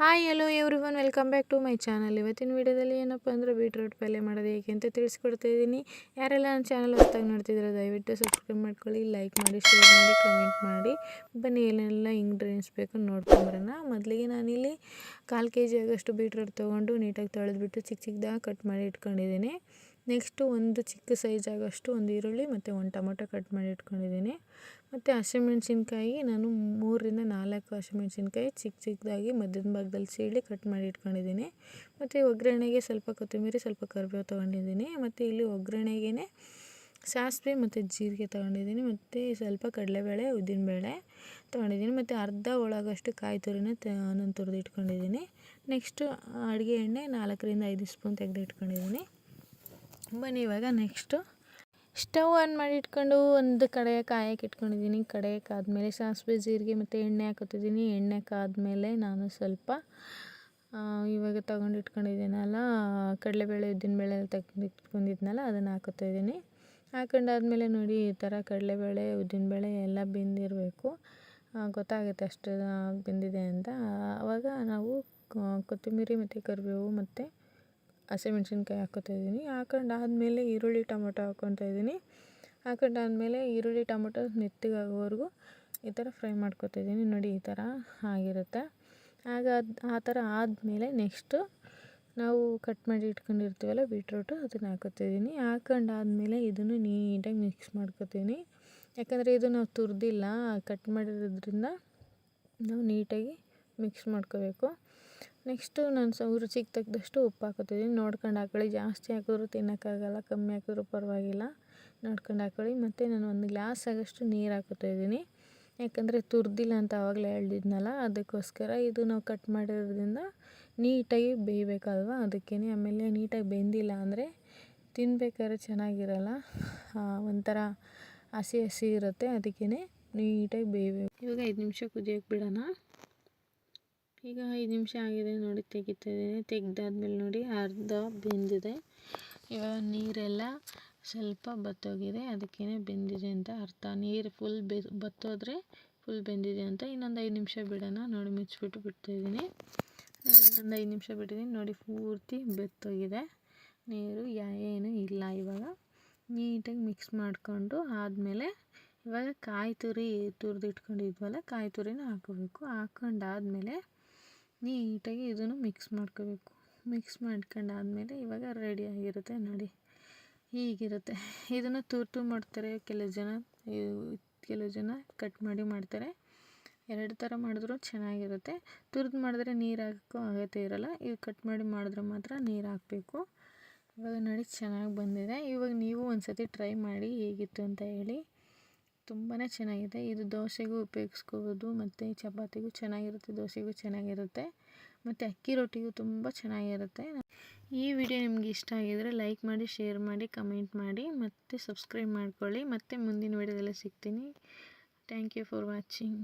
Hi hello everyone welcome back to my channel ಇವತ್ತಿನ ವೀಡಿಯೋದಲ್ಲಿ ಏನಪ್ಪ ಅಂದರೆ ಬೀಟ್ರೂಟ್ ಪಲ್ಯ ಮಾಡೋದು ಹೇಗೆ ಅಂತ ತಿಳಿಸ್ಕೊಡ್ತಾ ಇದ್ದೀನಿ. ಯಾರೆಲ್ಲ ನನ್ನ ಚಾನಲ್ ಹೊತ್ತಾಗಿ ನೋಡ್ತಿದ್ರೆ ದಯವಿಟ್ಟು ಸಬ್ಸ್ಕ್ರೈಬ್ ಮಾಡ್ಕೊಳ್ಳಿ ಲೈಕ್ ಮಾಡಿ ಶೇರ್ ಮಾಡಿ ಕಮೆಂಟ್ ಮಾಡಿ. ಬನ್ನಿ ಏನೆಲ್ಲ ಇಂಗ್ರೀಡಿಯೆಂಟ್ಸ್ ಬೇಕು ನೋಡ್ಕೊಂಬರೋಣ ಮೊದಲಿಗೆ ನಾನಿಲ್ಲಿ ಕಾಲು ಕೆ ಜಿ ಆಗೋಷ್ಟು ಬೀಟ್ರೂಟ್ ತೊಗೊಂಡು ನೀಟಾಗಿ ತೊಳೆದ್ಬಿಟ್ಟು ಚಿಕ್ಕ ಚಿಕ್ಕದಾಗಿ ಕಟ್ ಮಾಡಿ ಇಟ್ಕೊಂಡಿದ್ದೀನಿ. ನೆಕ್ಸ್ಟು ಒಂದು ಚಿಕ್ಕ ಸೈಜ್ ಆಗೋಷ್ಟು ಒಂದು ಈರುಳ್ಳಿ ಮತ್ತು ಒಂದು ಟೊಮೊಟೊ ಕಟ್ ಮಾಡಿ ಇಟ್ಕೊಂಡಿದ್ದೀನಿ. ಮತ್ತು ಹಸಿಮೆಣ್ಸಿನ್ಕಾಯಿ, ನಾನು ಮೂರರಿಂದ ನಾಲ್ಕು ಹಸಿಮೆಣ್ಸಿನ್ಕಾಯಿ ಚಿಕ್ಕ ಚಿಕ್ಕದಾಗಿ ಮಧ್ಯದ ಭಾಗದಲ್ಲಿ ಸೀಳಿ ಕಟ್ ಮಾಡಿ ಇಟ್ಕೊಂಡಿದ್ದೀನಿ. ಮತ್ತು ಒಗ್ಗರಣೆಗೆ ಸ್ವಲ್ಪ ಕೊತ್ತಂಬರಿ, ಸ್ವಲ್ಪ ಕರಿಬೇವು ತೊಗೊಂಡಿದ್ದೀನಿ. ಮತ್ತು ಇಲ್ಲಿ ಒಗ್ಗರಣೆಗೆ ಸಾಸಿವೆ ಮತ್ತು ಜೀರಿಗೆ ತೊಗೊಂಡಿದ್ದೀನಿ. ಮತ್ತು ಸ್ವಲ್ಪ ಕಡಲೆಬೇಳೆ, ಉದ್ದಿನಬೇಳೆ ತೊಗೊಂಡಿದ್ದೀನಿ. ಮತ್ತು ಅರ್ಧ ಒಳಗಷ್ಟು ಕಾಯಿ ತುರಿನ ನಾನು ತುರಿದು ಇಟ್ಕೊಂಡಿದ್ದೀನಿ. ನೆಕ್ಸ್ಟು ಅಡುಗೆ ಎಣ್ಣೆ ನಾಲ್ಕರಿಂದ ಐದು ಸ್ಪೂನ್ ತೆಗೆದು ಇಟ್ಕೊಂಡಿದ್ದೀನಿ ಬನ್ನಿ ಇವಾಗ ನೆಕ್ಸ್ಟು ಸ್ಟವ್ ಆನ್ ಮಾಡಿ ಇಟ್ಕೊಂಡು ಒಂದು ಕಡೆ ಕಾಯಕ್ಕೆ ಇಟ್ಕೊಂಡಿದ್ದೀನಿ. ಕಡೆ ಆದಮೇಲೆ ಸಾಸಿವೆ, ಜೀರಿಗೆ ಮತ್ತು ಎಣ್ಣೆ ಹಾಕೋತಿದ್ದೀನಿ. ಎಣ್ಣೆ ಕಾದ್ಮೇಲೆ ನಾನು ಸ್ವಲ್ಪ ಇವಾಗ ತೊಗೊಂಡು ಇಟ್ಕೊಂಡಿದ್ದೀನಲ್ಲ, ಕಡಲೆಬೇಳೆ ಉದ್ದಿನಬೇಳೆ ಬೇಳೆ ತೆಗೆದು ಇಟ್ಕೊಂಡಿದ್ನಲ್ಲ, ಅದನ್ನು ಹಾಕೋತಿದ್ದೀನಿ ಹಾಕೊಂಡಾದ್ಮೇಲೆ ನೋಡಿ ಈ ಥರ ಕಡಲೆಬೇಳೆ, ಉದ್ದಿನಬೇಳೆ ಎಲ್ಲ ಬೆಂದಿರಬೇಕು. ಗೊತ್ತಾಗುತ್ತೆ ಅಷ್ಟು ಬೆಂದಿದೆ ಅಂತ. ಆವಾಗ ನಾವು ಕೊತ್ತಂಬರಿ ಮತ್ತು ಕರಿಬೇವು ಮತ್ತು ಹಸಿಮೆಣ್ಸಿನ್ಕಾಯಿ ಹಾಕೋತಾ ಇದ್ದೀನಿ. ಹಾಕೊಂಡಾದ್ಮೇಲೆ ಈರುಳ್ಳಿ ಟೊಮೊಟೊ ಹಾಕ್ಕೊತಾ ಇದ್ದೀನಿ. ಹಾಕೊಂಡಾದ್ಮೇಲೆ ಈರುಳ್ಳಿ ಟೊಮೊಟೊ ಮೆತ್ತಗಾಗೋವರೆಗೂ ಈ ಥರ ಫ್ರೈ ಮಾಡ್ಕೊತಾ ಇದ್ದೀನಿ. ನೋಡಿ ಈ ಥರ ಆಗಿರುತ್ತೆ. ಆಗ ಆ ಥರ ಆದಮೇಲೆ ನೆಕ್ಸ್ಟು ನಾವು ಕಟ್ ಮಾಡಿ ಇಟ್ಕೊಂಡಿರ್ತೀವಲ್ಲ ಬೀಟ್ರೂಟು, ಅದನ್ನು ಹಾಕೋತಿದ್ದೀನಿ ಹಾಕೊಂಡಾದ್ಮೇಲೆ ಇದನ್ನು ನೀಟಾಗಿ ಮಿಕ್ಸ್ ಮಾಡ್ಕೋತೀನಿ ಯಾಕಂದರೆ ಇದು ನಾವು ತುರಿದಿಲ್ಲ, ಕಟ್ ಮಾಡಿರೋದ್ರಿಂದ ನಾವು ನೀಟಾಗಿ ಮಿಕ್ಸ್ ಮಾಡ್ಕೋಬೇಕು. ನೆಕ್ಸ್ಟು ನಾನು ಸ ರುಚಿಗೆ ತಕ್ಕದಷ್ಟು ಉಪ್ಪು ಹಾಕೋತಿದ್ದೀನಿ ನೋಡ್ಕೊಂಡು ಹಾಕೊಳ್ಳಿ. ಜಾಸ್ತಿ ಹಾಕಿದ್ರು ತಿನ್ನೋಕ್ಕಾಗಲ್ಲ. ಕಮ್ಮಿ ಹಾಕಿದ್ರು ಪರವಾಗಿಲ್ಲ. ನೋಡ್ಕೊಂಡು ಹಾಕೊಳ್ಳಿ. ಮತ್ತು ನಾನು ಒಂದು ಗ್ಲಾಸ್ ಆಗೋಷ್ಟು ನೀರು ಹಾಕೋತಾ ಇದ್ದೀನಿ. ಯಾಕಂದರೆ ತುರ್ದಿಲ್ಲ ಅಂತ ಆವಾಗಲೇ ಹೇಳಿದ್ನಲ್ಲ, ಅದಕ್ಕೋಸ್ಕರ ಇದು ನಾವು ಕಟ್ ಮಾಡಿರೋದ್ರಿಂದ ನೀಟಾಗಿ ಬೇಯಬೇಕಲ್ವ? ಅದಕ್ಕೇ ಆಮೇಲೆ ನೀಟಾಗಿ ಬೆಂದಿಲ್ಲ ಅಂದರೆ ತಿನ್ಬೇಕಾದ್ರೆ ಚೆನ್ನಾಗಿರಲ್ಲ. ಒಂಥರ ಹಸಿ ಹಸಿ ಇರುತ್ತೆ. ಅದಕ್ಕೇ ನೀಟಾಗಿ ಬೇಯಬೇಕು. ಇವಾಗ ಐದು ನಿಮಿಷ ಕುದಿಯೋಕೆ ಬಿಡೋಣ. ಈಗ ಐದು ನಿಮಿಷ ಆಗಿದೆ ನೋಡಿ ತೆಗಿತಾ ತೆಗೆದಾದ್ಮೇಲೆ ತೆಗ್ದಾದ್ಮೇಲೆ ನೋಡಿ ಅರ್ಧ ಬೆಂದಿದೆ. ಇವಾಗ ನೀರೆಲ್ಲ ಸ್ವಲ್ಪ ಬತ್ತೋಗಿದೆ. ಅದಕ್ಕೇ ಬೆಂದಿದೆ ಅಂತ ಅರ್ಥ. ನೀರು ಫುಲ್ ಬೆ, ಬತ್ತೋದ್ರೆ ಫುಲ್ ಬೆಂದಿದೆ ಅಂತ ಇನ್ನೊಂದು ಐದು ನಿಮಿಷ ಬಿಡೋಣ. ನೋಡಿ ಮುಚ್ಚಿಬಿಟ್ಟು ಬಿಡ್ತಾಯಿದ್ದೀನಿ ಇನ್ನೊಂದು ಐದು ನಿಮಿಷ ಬಿಟ್ಟಿದ್ದೀನಿ. ನೋಡಿ ಪೂರ್ತಿ ಬೆತ್ತೋಗಿದೆ. ನೀರು ಏನೂ ಇಲ್ಲ ಇವಾಗ. ನೀಟಾಗಿ ಮಿಕ್ಸ್ ಮಾಡಿಕೊಂಡು ಆದಮೇಲೆ ಇವಾಗ ಕಾಯಿ ತುರಿ ತುರಿದಿಟ್ಕೊಂಡಿದ್ವಲ್ಲ, ಕಾಯಿ ತುರಿನ ಹಾಕೋಬೇಕು. ಹಾಕೊಂಡಾದ್ಮೇಲೆ ನೀಟಾಗಿ ಇದನ್ನು ಮಿಕ್ಸ್ ಮಾಡ್ಕೋಬೇಕು. ಮಿಕ್ಸ್ ಮಾಡ್ಕೊಂಡಾದ್ಮೇಲೆ ಇವಾಗ ರೆಡಿ ಆಗಿರುತ್ತೆ ನೋಡಿ. ಹೀಗಿರುತ್ತೆ. ಇದನ್ನು ತುರ್ತು ಮಾಡ್ತಾರೆ. ಕೆಲವು ಜನ ಕೆಲವು ಜನ ಕಟ್ ಮಾಡಿ ಮಾಡ್ತಾರೆ. ಎರಡು ಥರ ಮಾಡಿದ್ರು ಚೆನ್ನಾಗಿರುತ್ತೆ. ತುರಿದು ಮಾಡಿದ್ರೆ ನೀರು ಹಾಕೋ ಅಗತ್ಯ ಇರೋಲ್ಲ. ಇದು ಕಟ್ ಮಾಡಿ ಮಾಡಿದ್ರೆ ಮಾತ್ರ ನೀರು ಹಾಕಬೇಕು. ಇವಾಗ ನೋಡಿ ಚೆನ್ನಾಗಿ ಬಂದಿದೆ. ಇವಾಗ ನೀವು ಒಂದು ಸತಿ ಟ್ರೈ ಮಾಡಿ ಹೇಗಿತ್ತು ಅಂತ ಹೇಳಿ. ತುಂಬಾ ಚೆನ್ನಾಗಿದೆ. ಇದು ದೋಸೆಗೂ ಉಪಯೋಗಿಸ್ಕೋಬೋದು, ಮತ್ತು ಚಪಾತಿಗೂ ಚೆನ್ನಾಗಿರುತ್ತೆ, ದೋಸೆಗೂ ಚೆನ್ನಾಗಿರುತ್ತೆ, ಮತ್ತು ಅಕ್ಕಿ ರೊಟ್ಟಿಗೂ ತುಂಬ ಚೆನ್ನಾಗಿರುತ್ತೆ. ಈ ವಿಡಿಯೋ ನಿಮ್ಗೆ ಇಷ್ಟ ಆಗಿದರೆ ಲೈಕ್ ಮಾಡಿ, ಶೇರ್ ಮಾಡಿ, ಕಮೆಂಟ್ ಮಾಡಿ, ಮತ್ತು ಸಬ್ಸ್ಕ್ರೈಬ್ ಮಾಡ್ಕೊಳ್ಳಿ. ಮತ್ತು ಮುಂದಿನ ವಿಡಿಯೋದಲ್ಲಿ ಸಿಗ್ತೀನಿ. Thank you for watching.